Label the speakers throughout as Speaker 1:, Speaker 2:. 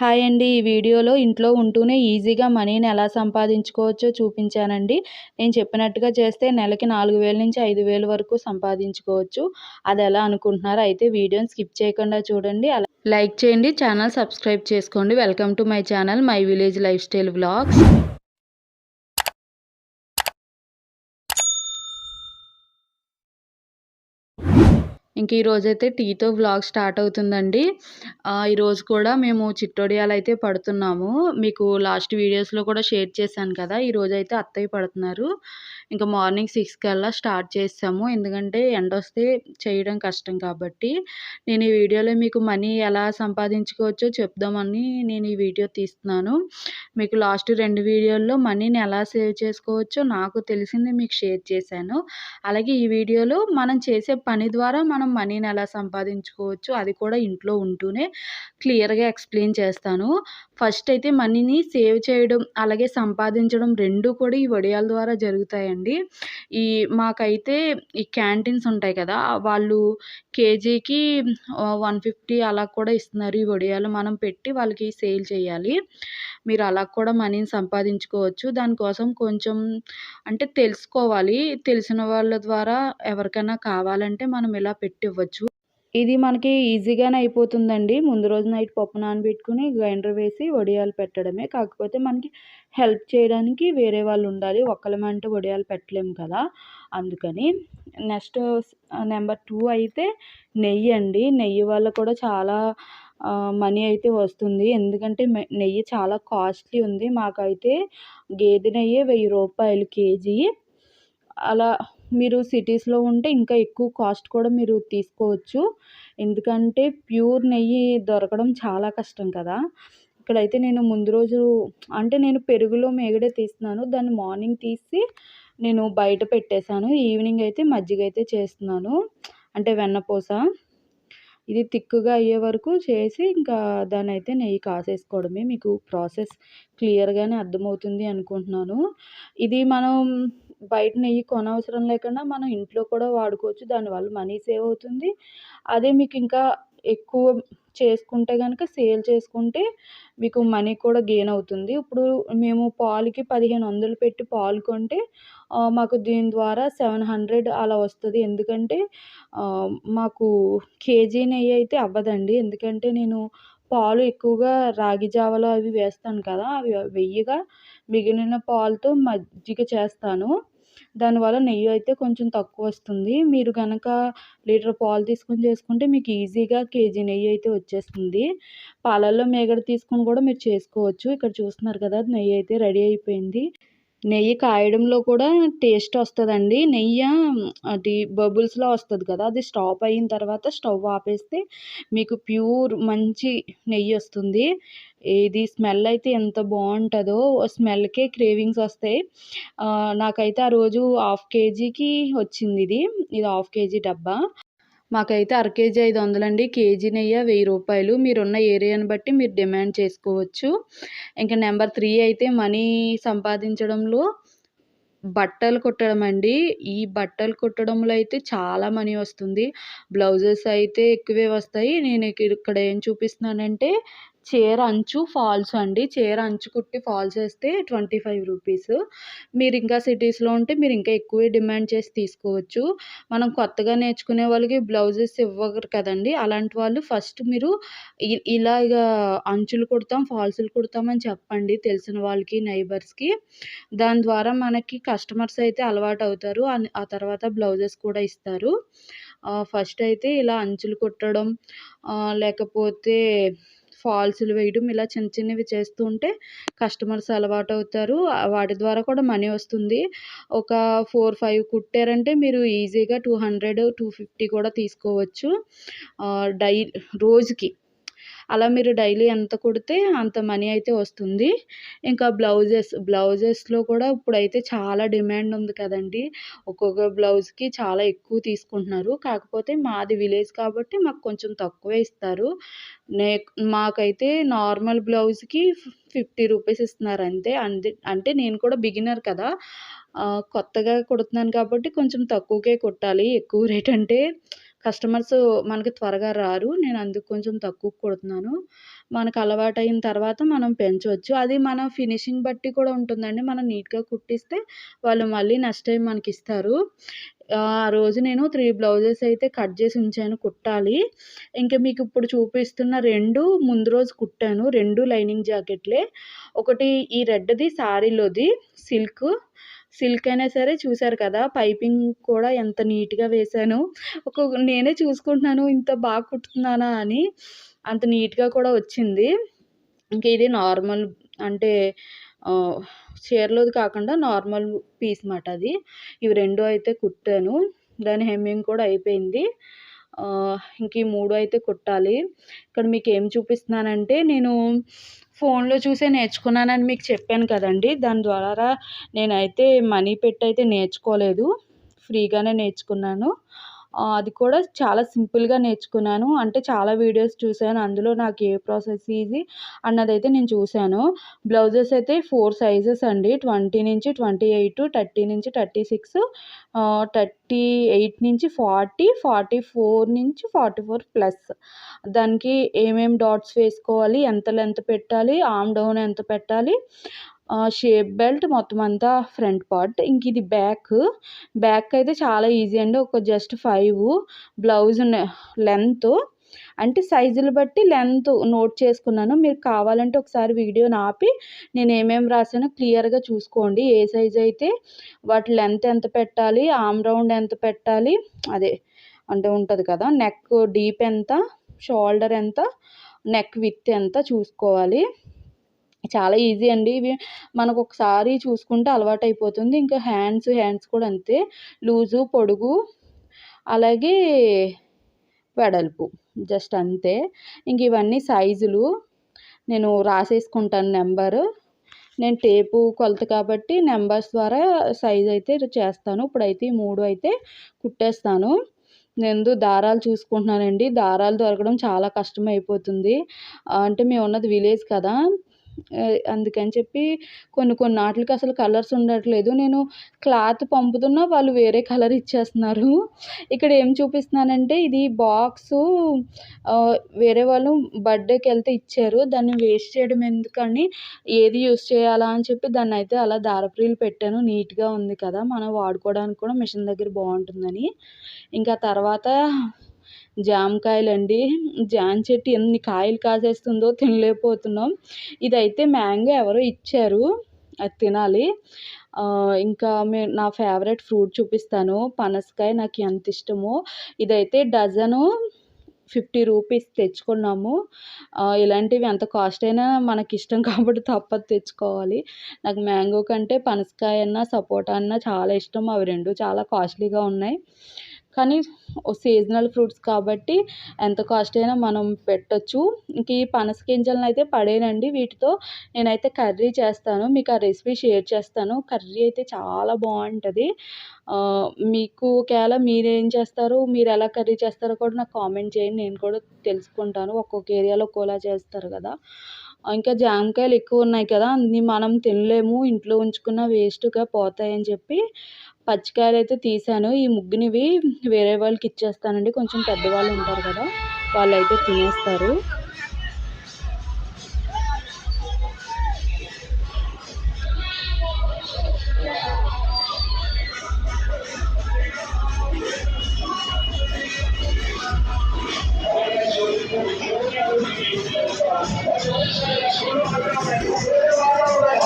Speaker 1: Hi అండి. ఈ వీడియోలో ఇంట్లో ఉంటూనే ఈజీగా మనీని ఎలా సంపాదించుకోవచ్చో చూపించానండి. నేను చెప్పినట్టుగా చేస్తే నెలకి నాలుగు వేల నుంచి ఐదు వేల వరకు సంపాదించుకోవచ్చు. అది ఎలా అనుకుంటున్నారో అయితే వీడియోని స్కిప్ చేయకుండా చూడండి. అలా లైక్ చేయండి ఛానల్ సబ్స్క్రైబ్ చేసుకోండి. Welcome to my channel my village lifestyle vlogs. ఇంక ఈరోజైతే టీతో వ్లాగ్ స్టార్ట్ అవుతుందండి. ఈరోజు కూడా మేము చిట్టోడియాలు అయితే పడుతున్నాము. మీకు లాస్ట్ వీడియోస్లో కూడా షేర్ చేశాను కదా ఈరోజు అయితే అత్తయ్య పడుతున్నారు. ఇంకా మార్నింగ్ సిక్స్ కల్లా స్టార్ట్ చేస్తాము. ఎందుకంటే ఎండ వస్తే చేయడం కష్టం కాబట్టి నేను ఈ వీడియోలో మీకు మనీ ఎలా సంపాదించుకోవచ్చో చెప్దామని నేను ఈ వీడియో తీస్తున్నాను. మీకు లాస్ట్ రెండు వీడియోల్లో మనీని ఎలా సేవ్ చేసుకోవచ్చో నాకు తెలిసింది మీకు షేర్ చేశాను. అలాగే ఈ వీడియోలో మనం చేసే పని ద్వారా మనం మనీని ఎలా సంపాదించుకోవచ్చు అది కూడా ఇంట్లో ఉంటూనే క్లియర్గా ఎక్స్ప్లెయిన్ చేస్తాను. ఫస్ట్ అయితే మనీని సేవ్ చేయడం అలాగే సంపాదించడం రెండు కూడా ఈ వడియాల ద్వారా జరుగుతాయండి. ఈ మాకైతే ఈ క్యాంటీన్స్ ఉంటాయి కదా వాళ్ళు కేజీకి వన్ ఫిఫ్టీ అలా కూడా ఇస్తున్నారు ఈ వడియాలు. మనం పెట్టి వాళ్ళకి సేల్ చేయాలి. మీరు అలా కూడా మనీని సంపాదించుకోవచ్చు. దానికోసం కొంచెం అంటే తెలుసుకోవాలి. తెలిసిన వాళ్ళ ద్వారా ఎవరికైనా కావాలంటే మనం ఇలా పెట్టి ఇవ్వచ్చు. ఇది మనకి ఈజీగానే అయిపోతుందండి. ముందు రోజు నైట్ పప్పు నానబెట్టుకుని గ్రైండర్ వేసి వడియాలు పెట్టడమే. కాకపోతే మనకి హెల్ప్ చేయడానికి వేరే వాళ్ళు ఉండాలి. ఒక్కలమంటే వడియాలు పెట్టలేము కదా. అందుకని నెక్స్ట్ నెంబర్ టూ అయితే నెయ్యి అండి. నెయ్యి వల్ల కూడా చాలా మనీ అయితే వస్తుంది. ఎందుకంటే నెయ్యి చాలా కాస్ట్లీ ఉంది. మాకైతే గేదె నెయ్యి వెయ్యి రూపాయలు కేజీ. అలా మీరు సిటీస్లో ఉంటే ఇంకా ఎక్కువ కాస్ట్ కూడా మీరు తీసుకోవచ్చు. ఎందుకంటే ప్యూర్ నెయ్యి దొరకడం చాలా కష్టం కదా. ఇక్కడైతే నేను ముందు రోజు అంటే నేను పెరుగులో మేగడే తీస్తున్నాను. దాన్ని మార్నింగ్ తీసి నేను బయట పెట్టేశాను. ఈవినింగ్ అయితే మజ్జిగ అయితే చేస్తున్నాను. అంటే వెన్నపూస ఇది తిక్కుగా అయ్యే వరకు చేసి ఇంకా దాన్ని అయితే నెయ్యి కాసేసుకోవడమే. మీకు ప్రాసెస్ క్లియర్గానే అర్థమవుతుంది అనుకుంటున్నాను. ఇది మనం బయట నెయ్యి కొనవసరం లేకుండా మనం ఇంట్లో కూడా వాడుకోవచ్చు. దానివల్ల మనీ సేవ్ అవుతుంది. అదే మీకు ఇంకా ఎక్కువ చేసుకుంటే కనుక సేల్ చేసుకుంటే మీకు మనీ కూడా గెయిన్ అవుతుంది. ఇప్పుడు మేము పాలుకి పదిహేను వందలు పెట్టి పాలు కొంటే మాకు దీని ద్వారా సెవెన్ హండ్రెడ్ అలా వస్తుంది. ఎందుకంటే మాకు కేజీ నెయ్యి అయితే అవ్వదండి. ఎందుకంటే నేను పాలు ఎక్కువగా రాగి జావలో అవి వేస్తాను కదా అవి వెయ్యిగా మిగిలిన పాలతో మజ్జిగ చేస్తాను. దానివల్ల నెయ్యి అయితే కొంచెం తక్కువ వస్తుంది. మీరు కనుక లీటర్ పాలు తీసుకొని చేసుకుంటే మీకు ఈజీగా కేజీ నెయ్యి అయితే వచ్చేస్తుంది. పాలల్లో మేగడ తీసుకొని కూడా మీరు చేసుకోవచ్చు. ఇక్కడ చూస్తున్నారు కదా నెయ్యి అయితే రెడీ అయిపోయింది. నెయ్యి కాయడంలో కూడా టేస్ట్ వస్తుందండి. నెయ్యి అది బబుల్స్లో వస్తుంది కదా అది స్టాప్ అయిన తర్వాత స్టవ్ ఆపేస్తే మీకు ప్యూర్ మంచి నెయ్యి వస్తుంది. ఇది స్మెల్ అయితే ఎంత బాగుంటుందో స్మెల్కే క్రేవింగ్స్ వస్తాయి. నాకైతే ఆ రోజు హాఫ్ కేజీకి వచ్చింది ఇది. ఇది హాఫ్ కేజీ డబ్బా. మాకైతే అర కేజీ ఐదు వందలండి. కేజీ నెయ్యి వెయ్యి రూపాయలు. మీరున్న ఏరియాని బట్టి మీరు డిమాండ్ చేసుకోవచ్చు. ఇంకా నెంబర్ త్రీ అయితే మనీ సంపాదించడంలో బట్టలు కుట్టడం అండి. ఈ బట్టలు కుట్టడంలో అయితే చాలా మనీ వస్తుంది. బ్లౌజెస్ అయితే ఎక్కువే వస్తాయి. నేను ఇక్కడ ఏం చూపిస్తున్నానంటే చీర అంచు ఫాల్స్ అండి. చీర అంచు కుట్టి ఫాల్స్ వేస్తే ట్వంటీ ఫైవ్ రూపీస్. మీరు ఇంకా సిటీస్లో ఉంటే మీరు ఇంకా ఎక్కువే డిమాండ్ చేసి తీసుకోవచ్చు. మనం కొత్తగా నేర్చుకునే వాళ్ళకి బ్లౌజెస్ ఇవ్వరు కదండి. అలాంటి వాళ్ళు ఫస్ట్ మీరు ఇలాగ అంచులు కుడతాం ఫాల్స్లు కుడతామని చెప్పండి తెలిసిన వాళ్ళకి నైబర్స్కి. దాని ద్వారా మనకి కస్టమర్స్ అయితే అలవాటు అవుతారు. ఆ తర్వాత బ్లౌజెస్ కూడా ఇస్తారు. ఫస్ట్ అయితే ఇలా అంచులు కుట్టడం లేకపోతే ఫాల్స్లు వేయడం ఇలా చిన్న చిన్నవి చేస్తూ ఉంటే కస్టమర్స్ అలవాటు అవుతారు. వాటి ద్వారా కూడా మనీ వస్తుంది. ఒక ఫోర్ ఫైవ్ కుట్టారంటే మీరు ఈజీగా టూ హండ్రెడ్ టూ ఫిఫ్టీ కూడా తీసుకోవచ్చు. డై రోజుకి అలా మీరు డైలీ ఎంత కుడితే అంత మనీ అయితే వస్తుంది. ఇంకా బ్లౌజెస్ బ్లౌజెస్లో కూడా ఇప్పుడైతే చాలా డిమాండ్ ఉంది కదండి. ఒక్కొక్క బ్లౌజ్కి చాలా ఎక్కువ తీసుకుంటున్నారు. కాకపోతే మాది విలేజ్ కాబట్టి మాకు కొంచెం తక్కువే ఇస్తారు. నే మాకైతే నార్మల్ బ్లౌజ్కి ఫిఫ్టీ రూపీస్ ఇస్తున్నారు అంతే. అంతే అంటే నేను కూడా బిగినర్ కదా. కొత్తగా కుడుతున్నాను కాబట్టి కొంచెం తక్కువకే కుట్టాలి. ఎక్కువ రేట్ అంటే కస్టమర్స్ మనకి త్వరగా రారు. నేను అందుకు కొంచెం తక్కువ కుడుతున్నాను. మనకు అలవాటైన తర్వాత మనం పెంచవచ్చు అది మన ఫినిషింగ్ బట్టి కూడా ఉంటుందండి. మనం నీట్గా కుట్టిస్తే వాళ్ళు మళ్ళీ నెక్స్ట్ టైం మనకి ఇస్తారు ఆ రోజు నేను త్రీ బ్లౌజెస్ అయితే కట్ చేసి ఉంచాను కుట్టాలి. ఇంకా మీకు ఇప్పుడు చూపిస్తున్న రెండు ముందు రోజు కుట్టాను. రెండు లైనింగ్ జాకెట్లే. ఒకటి ఈ రెడ్ది శారీలోది సిల్క్. సిల్క్ అయినా సరే చూసారు కదా పైపింగ్ కూడా ఎంత నీట్గా వేశాను. ఒక నేనే చూసుకుంటున్నాను ఇంత బాగా కుట్టుతున్నానా అని అంత నీట్గా కూడా వచ్చింది. ఇంక ఇది నార్మల్ అంటే చీరలోది కాకుండా నార్మల్ పీస్ మాట అది. ఇవి రెండు అయితే కుట్టాను. దాని హెమ్మింగ్ కూడా అయిపోయింది. ఇంక ఈ మూడు అయితే కుట్టాలి. ఇక్కడ మీకు ఏం చూపిస్తున్నానంటే నేను ఫోన్లో చూసే నేర్చుకున్నానని మీకు చెప్పాను కదండి. దాని ద్వారా నేనైతే మనీ పెట్టి అయితే నేర్చుకోలేదు. ఫ్రీగానే నేర్చుకున్నాను. అది కూడా చాలా సింపుల్గా నేర్చుకున్నాను. అంటే చాలా వీడియోస్ చూశాను అందులో నాకు ఏ ప్రాసెస్ ఈజీ అన్నదైతే నేను చూశాను బ్లౌజెస్ అయితే ఫోర్ సైజెస్ అండి. ట్వంటీ నుంచి ట్వంటీ ఎయిట్ థర్టీ నుంచి థర్టీ సిక్స్ థర్టీ ఎయిట్ నుంచి ఫార్టీ ఫార్టీ ఫోర్ నుంచి ఫార్టీ ఫోర్ ప్లస్. దానికి ఏమేమి డాట్స్ వేసుకోవాలి? ఎంత లెంత్ పెట్టాలి? ఆమ్ డౌన్ ఎంత పెట్టాలి? షేప్ బెల్ట్ మొత్తం అంతా ఫ్రంట్ పార్ట్. ఇంక ఇది బ్యాక్. బ్యాక్ అయితే చాలా ఈజీ అండి. ఒక జస్ట్ ఫైవ్ బ్లౌజ్ లెంత్. అంటే సైజులు బట్టి లెంత్ నోట్ చేసుకున్నాను. మీరు కావాలంటే ఒకసారి వీడియోని ఆపి నేను ఏమేమి రాసానో క్లియర్గా చూసుకోండి. ఏ సైజు అయితే వాటి లెంత్ ఎంత పెట్టాలి ఆమ్ రౌండ్ ఎంత పెట్టాలి అదే అంటే ఉంటుంది కదా నెక్ డీప్ ఎంత షోల్డర్ ఎంత నెక్ విత్ ఎంత చూసుకోవాలి. చాలా ఈజీ అండి. ఇవి మనకు ఒకసారి చూసుకుంటే అలవాటు అయిపోతుంది ఇంకా హ్యాండ్స్ హ్యాండ్స్ కూడా అంతే. లూజు పొడుగు అలాగే వెడల్పు జస్ట్ అంతే. ఇంక ఇవన్నీ సైజులు. నేను రాసేసుకుంటాను నెంబరు. నేను టేపు కొలత కాబట్టి నెంబర్స్ ద్వారా సైజ్ అయితే చేస్తాను. ఇప్పుడైతే ఈ మూడు అయితే కుట్టేస్తాను. నేను దారాలు చూసుకుంటున్నానండి. దారాలు దొరకడం చాలా కష్టం అయిపోతుంది అంటే మేము ఉన్నది విలేజ్ కదా. అందుకని చెప్పి కొన్ని కొన్ని వాటికి అసలు కలర్స్ ఉండట్లేదు. నేను క్లాత్ పంపుతున్నా వాళ్ళు వేరే కలర్ ఇచ్చేస్తున్నారు. ఇక్కడ ఏం చూపిస్తున్నానంటే ఇది బాక్స్ వేరే వాళ్ళు బర్త్డేకి వెళ్తే ఇచ్చారు. దాన్ని వేస్ట్ చేయడం ఎందుకని ఏది యూస్ చేయాలా అని చెప్పి దాన్ని అయితే అలా దారప్రీలు పెట్టాను. నీట్గా ఉంది కదా మనం వాడుకోవడానికి కూడా మిషన్ దగ్గర బాగుంటుందని. ఇంకా తర్వాత జామకాయలండి. జామ చెట్టు ఎన్ని కాయలు కాసేస్తుందో తినలేకపోతున్నాం. ఇదైతే మ్యాంగో ఎవరో ఇచ్చారు. అది తినాలి. ఇంకా మే నా ఫేవరెట్ ఫ్రూట్ చూపిస్తాను. పనసకాయ నాకు ఎంత ఇష్టమో. ఇదైతే డజను ఫిఫ్టీ రూపీస్ తెచ్చుకున్నాము. ఇలాంటివి ఎంత కాస్ట్ అయినా మనకి ఇష్టం కాబట్టి తప్పదు తెచ్చుకోవాలి. నాకు మ్యాంగో కంటే పనసకాయ అన్న సపోటా అన్న చాలా ఇష్టం. అవి రెండు చాలా కాస్ట్లీగా ఉన్నాయి. కానీ సీజనల్ ఫ్రూట్స్ కాబట్టి ఎంత కాస్ట్ అయినా మనం పెట్టచ్చు. ఇంక ఈ పనస గింజలను అయితే పడేనండి వీటితో. నేనైతే కర్రీ చేస్తాను. మీకు ఆ రెసిపీ షేర్ చేస్తాను. కర్రీ అయితే చాలా బాగుంటుంది. మీకు ఒకవేళ మీరేం చేస్తారు మీరు ఎలా కర్రీ చేస్తారో కూడా నాకు కామెంట్ చేయండి. నేను కూడా తెలుసుకుంటాను. ఒక్కొక్క ఏరియాలో ఒక్కోలా చేస్తారు కదా. ఇంకా జామకాయలు ఎక్కువ ఉన్నాయి కదా. అన్ని మనం తినలేము. ఇంట్లో ఉంచుకున్న వేస్ట్గా పోతాయని చెప్పి పచ్చికాయలు అయితే తీసాను ఈ ముగ్గునివి వేరే వాళ్ళకి ఇచ్చేస్తానండి. కొంచెం పెద్దవాళ్ళు ఉంటారు కదా వాళ్ళు అయితే తినేస్తారు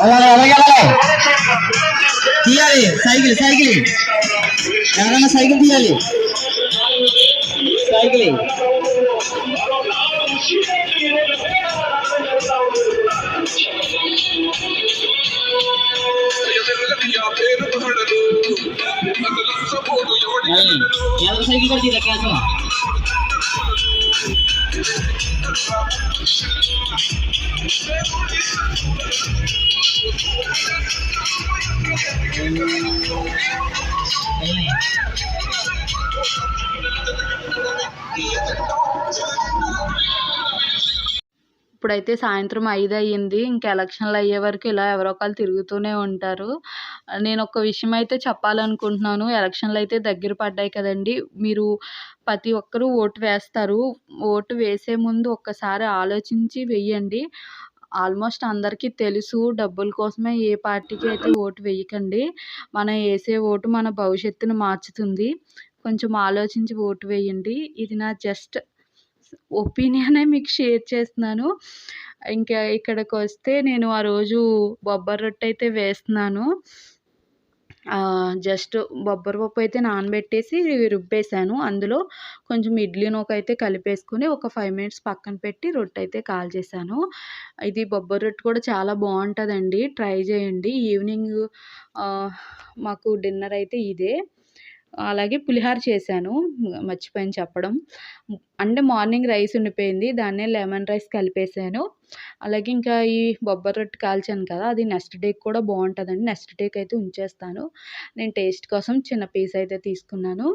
Speaker 2: అలాగే అలాగే. తీయాలి సైకిల్ సైకిల్ ఎవరైనా సైకిల్ తీయాలి సైకిల్ ఎవరు సైకిల్ కొట్టి కేసం
Speaker 1: ఇప్పుడైతే సాయంత్రం ఐదు అయ్యింది ఇంకా ఎలక్షన్లు అయ్యే వరకు ఇలా ఎవరో ఒకరు తిరుగుతూనే ఉంటారు. నేను ఒక విషయం అయితే చెప్పాలనుకుంటున్నాను. ఎలక్షన్లు అయితే దగ్గర పడ్డాయి కదండి. మీరు ప్రతి ఒక్కరూ ఓటు వేస్తారు. ఓటు వేసే ముందు ఒక్కసారి ఆలోచించి వెయ్యండి. ఆల్మోస్ట్ అందరికీ తెలుసు. డబ్బుల కోసమే ఏ పార్టీకి అయితే ఓటు వేయకండి. మనం వేసే ఓటు మన భవిష్యత్తును మార్చుతుంది. కొంచెం ఆలోచించి ఓటు వేయండి. ఇది నా జస్ట్ ఒపీనియనే మీకు షేర్ చేస్తున్నాను. ఇంకా ఇక్కడికి వస్తే నేను ఆ రోజు బొబ్బర్ రొట్టె అయితే వేస్తున్నాను. జస్ట్ బొబ్బరి పప్పు అయితే నానబెట్టేసి రుబ్బేసాను. అందులో కొంచెం ఇడ్లీ నూక అయితే కలిపేసుకొని ఒక ఫైవ్ మినిట్స్ పక్కన పెట్టి రొట్టె అయితే కాల్చేసాను. ఇది బొబ్బరి రొట్టె కూడా చాలా బాగుంటుందండి. ట్రై చేయండి. ఈవినింగ్ మాకు డిన్నర్ అయితే ఇదే. అలాగే పులిహోర చేశాను మర్చిపోయాను చెప్పడం. అంటే మార్నింగ్ రైస్ ఉండిపోయింది దాన్నే లెమన్ రైస్ కలిపేసాను. అలాగే ఇంకా ఈ బొబ్బర రొట్టె కాల్చాను కదా అది నెక్స్ట్ డేకి కూడా బాగుంటుందండి. నెక్స్ట్ డేకి అయితే ఉంచేస్తాను. నేను టేస్ట్ కోసం చిన్న పీస్ అయితే తీసుకున్నాను.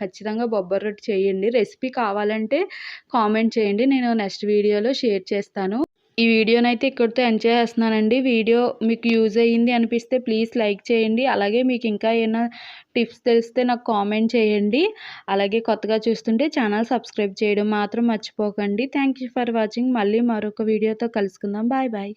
Speaker 1: ఖచ్చితంగా బొబ్బర్ రొట్టె చేయండి. రెసిపీ కావాలంటే కామెంట్ చేయండి. నేను నెక్స్ట్ వీడియోలో షేర్ చేస్తాను. ఈ వీడియోని అయితే ఇక్కడితో ఎండ్ చేస్తున్నానండి వీడియో మీకు యూజ్ అయ్యింది అనిపిస్తే ప్లీజ్ లైక్ చేయండి. అలాగే మీకు ఇంకా ఏమైనా టిప్స్ తెలిస్తే నాకు కామెంట్ చేయండి. అలాగే కొత్తగా చూస్తుంటే ఛానల్ సబ్స్క్రైబ్ చేయడం మాత్రం మర్చిపోకండి. Thank you for watching. మళ్ళీ మరొక వీడియోతో కలుసుకుందాం. Bye bye.